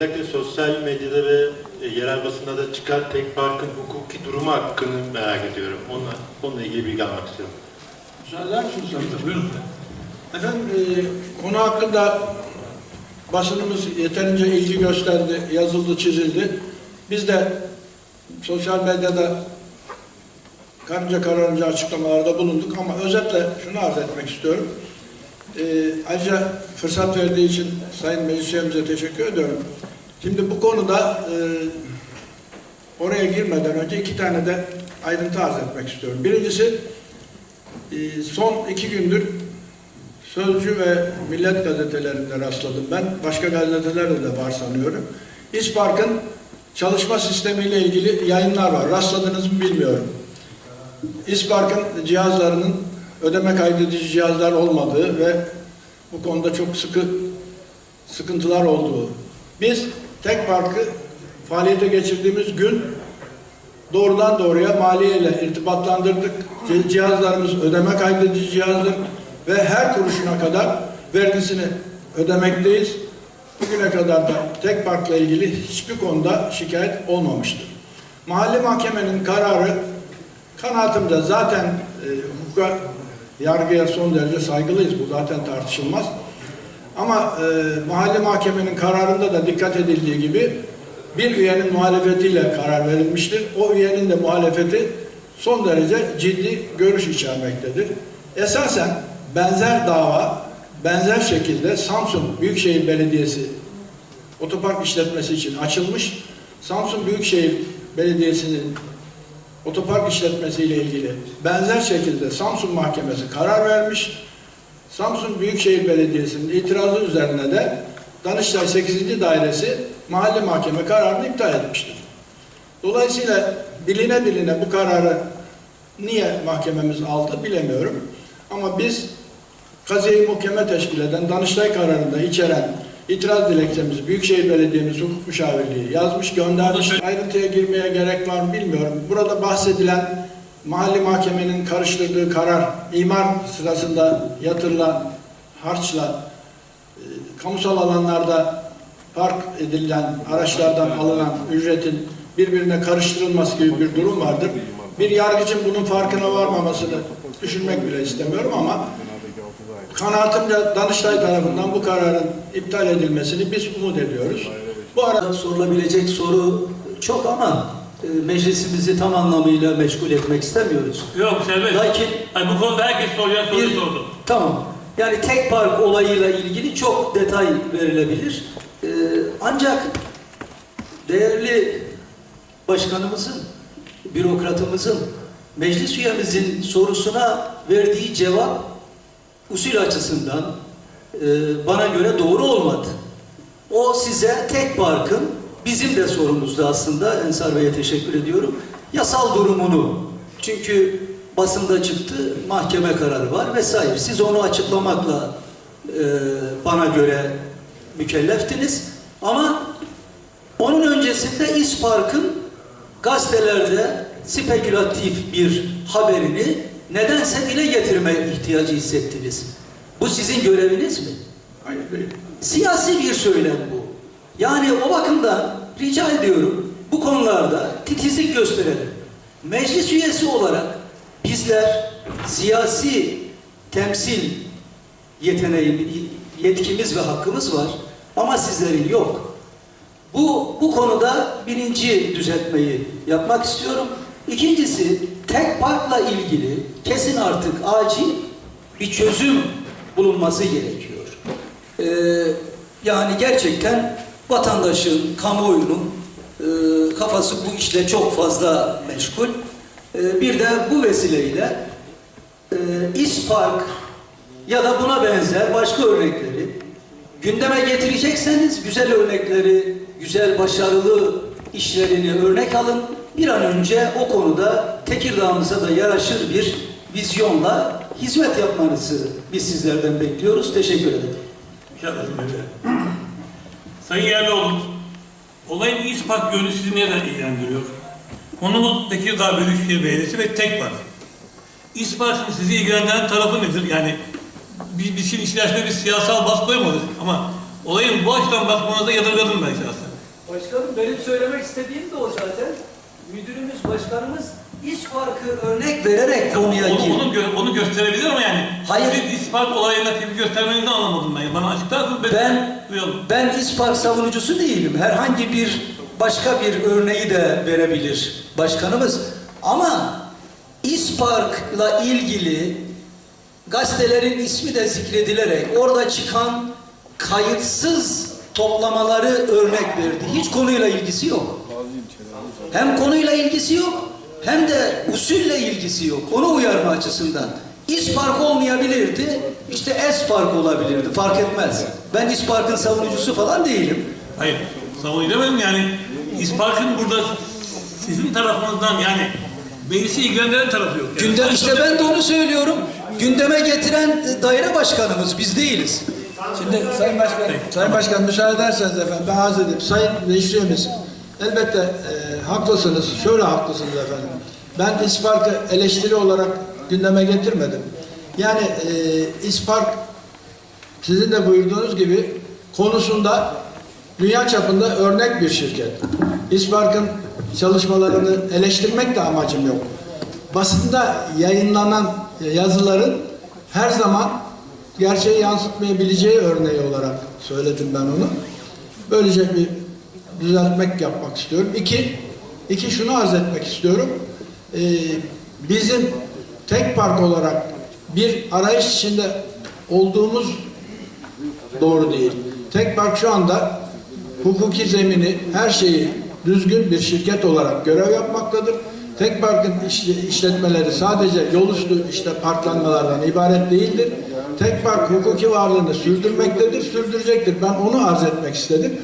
Özellikle sosyal medyada ve e, yerel basında da çıkan tek parkın hukuki durumu hakkını merak ediyorum. Onunla, onunla ilgili bilgi almak istiyorum. Müsaadeler misiniz? Buyurun. Efendim e, konu hakkında basınımız yeterince ilgi gösterdi, yazıldı, çizildi. Biz de sosyal medyada karınca kararınca açıklamalarda bulunduk ama özetle şunu arz etmek istiyorum. E, ayrıca fırsat verdiği için Sayın Meclis teşekkür ediyorum. Şimdi bu konuda e, oraya girmeden önce iki tane de ayrıntı arz etmek istiyorum. Birincisi e, son iki gündür Sözcü ve Millet gazetelerinde rastladım ben. Başka gazetelerde de var sanıyorum. İspark'ın çalışma sistemiyle ilgili yayınlar var. Rastladınız mı bilmiyorum. İspark'ın cihazlarının ödeme kaydedici cihazlar olmadığı ve bu konuda çok sıkı sıkıntılar olduğu. Biz tek parkı faaliyete geçirdiğimiz gün doğrudan doğruya maliyeyle irtibatlandırdık. Cihazlarımız ödeme kaydedici cihazdır ve her kuruşuna kadar vergisini ödemekteyiz. Bugüne kadar da tek parkla ilgili hiçbir konuda şikayet olmamıştır. Mahalle mahkemenin kararı kanaatimce zaten e, yargıya son derece saygılıyız. Bu zaten tartışılmaz. Ama e, mahalle mahkemenin kararında da dikkat edildiği gibi bir üyenin muhalefetiyle karar verilmiştir. O üyenin de muhalefeti son derece ciddi görüş içermektedir. Esasen benzer dava, benzer şekilde Samsun Büyükşehir Belediyesi otopark işletmesi için açılmış. Samsun Büyükşehir Belediyesi'nin otopark işletmesiyle ilgili benzer şekilde Samsun Mahkemesi karar vermiş. Samsun Büyükşehir Belediyesi'nin itirazı üzerine de Danıştay 8. Dairesi mahalle mahkeme kararını iptal etmiştir. Dolayısıyla biline biline bu kararı niye mahkememiz aldı bilemiyorum. Ama biz kaziye muhkeme teşkil eden Danıştay kararında içeren itiraz dilekçemizi Büyükşehir Belediye'miz hukuk müşavirliği yazmış göndermiş. Ayrıntıya girmeye gerek var mı bilmiyorum. Burada bahsedilen mahalli mahkemenin karıştırdığı karar, imar sırasında yatırılan harçla e, kamusal alanlarda park edilen araçlardan alınan ücretin birbirine karıştırılması gibi bir durum vardır. Bir yargıcın bunun farkına varmamasını düşünmek bile istemiyorum ama kanaatimce Danıştay tarafından bu kararın iptal edilmesini biz umut ediyoruz. Bu arada sorulabilecek soru çok ama meclisimizi tam anlamıyla meşgul etmek istemiyoruz. Yok serbest. Lakin Hayır, bu konuda herkes soruyan soruyu bir, sordu. tamam. Yani tek park olayıyla ilgili çok detay verilebilir. E, ancak değerli başkanımızın, bürokratımızın, meclis üyemizin sorusuna verdiği cevap usul açısından e, bana göre doğru olmadı. O size tek parkın bizim de sorumuzdu aslında. Ensar Bey'e teşekkür ediyorum. Yasal durumunu. Çünkü basında çıktı, mahkeme kararı var vesaire. Siz onu açıklamakla e, bana göre mükelleftiniz. Ama onun öncesinde İspark'ın gazetelerde spekülatif bir haberini nedense dile getirme ihtiyacı hissettiniz. Bu sizin göreviniz mi? hayır değil. Siyasi bir söylem bu. Yani o bakımdan rica ediyorum bu konularda titizlik gösterelim. Meclis üyesi olarak bizler siyasi temsil yeteneği, yetkimiz ve hakkımız var ama sizlerin yok. Bu, bu konuda birinci düzeltmeyi yapmak istiyorum. İkincisi tek parkla ilgili kesin artık acil bir çözüm bulunması gerekiyor. Ee, yani gerçekten vatandaşın, kamuoyunun e, kafası bu işle çok fazla meşgul. Ee, bir de bu vesileyle e, İspark ya da buna benzer başka örnekleri gündeme getirecekseniz güzel örnekleri, güzel başarılı işlerini örnek alın. Bir an önce o konuda Tekirdağ'ımıza da yaraşır bir vizyonla hizmet yapmanızı biz sizlerden bekliyoruz. Teşekkür ederim. İnşallah öyle. Sayın Yerlioğlu, olayın İspak yönü sizi neden ilgilendiriyor? Konumuz Tekirdağ Büyükşehir Belediyesi ve tek var. İspark'ın sizi ilgilendiren tarafı nedir? Yani biz, biz içerisinde bir siyasal baskı koymadık ama olayın bu açıdan bakmanıza yadırgadım ben şahsen. Başkanım benim söylemek istediğim de o zaten. Müdürümüz, başkanımız iş farkı örnek vererek konuya onu, onu, gö- onu gösterebilir ama yani. Hayır. Siz ispat olayına tepki göstermenizi anlamadım ben. Bana açıklar mısınız? Ben- duyalım. Ben ispark savunucusu değilim. Herhangi bir başka bir örneği de verebilir başkanımız. Ama isparkla ilgili gazetelerin ismi de zikredilerek orada çıkan kayıtsız toplamaları örnek verdi. Hiç konuyla ilgisi yok. Hem konuyla ilgisi yok hem de usulle ilgisi yok. Onu uyarma açısından. İspark olmayabilirdi. işte espark olabilirdi. Fark etmez. Ben isparkın savunucusu falan değilim. Hayır. Savunucu demedim yani. İsparkın burada sizin tarafınızdan yani meclisi ilgilendiren tarafı yok. Yani. Gündem işte ben de onu söylüyorum. Gündeme getiren daire başkanımız biz değiliz. Şimdi Sayın Başkan, Sayın Başkan müsaade ederseniz efendim ben arz edeyim. Sayın Meclis Üyemiz, elbette e, haklısınız. Şöyle haklısınız efendim. Ben İspark'ı eleştiri olarak gündeme getirmedim. Yani e, İspark sizin de buyurduğunuz gibi konusunda dünya çapında örnek bir şirket. İspark'ın çalışmalarını eleştirmek de amacım yok. Basında yayınlanan yazıların her zaman gerçeği yansıtmayabileceği örneği olarak söyledim ben onu. Böylece bir düzeltmek yapmak istiyorum. İki, iki şunu arz etmek istiyorum. Ee, bizim tek park olarak bir arayış içinde olduğumuz doğru değil. Tek park şu anda hukuki zemini, her şeyi düzgün bir şirket olarak görev yapmaktadır. Tek parkın iş- işletmeleri sadece yol üstü işte parklanmalardan ibaret değildir. Tek park hukuki varlığını sürdürmektedir, sürdürecektir. Ben onu arz etmek istedim.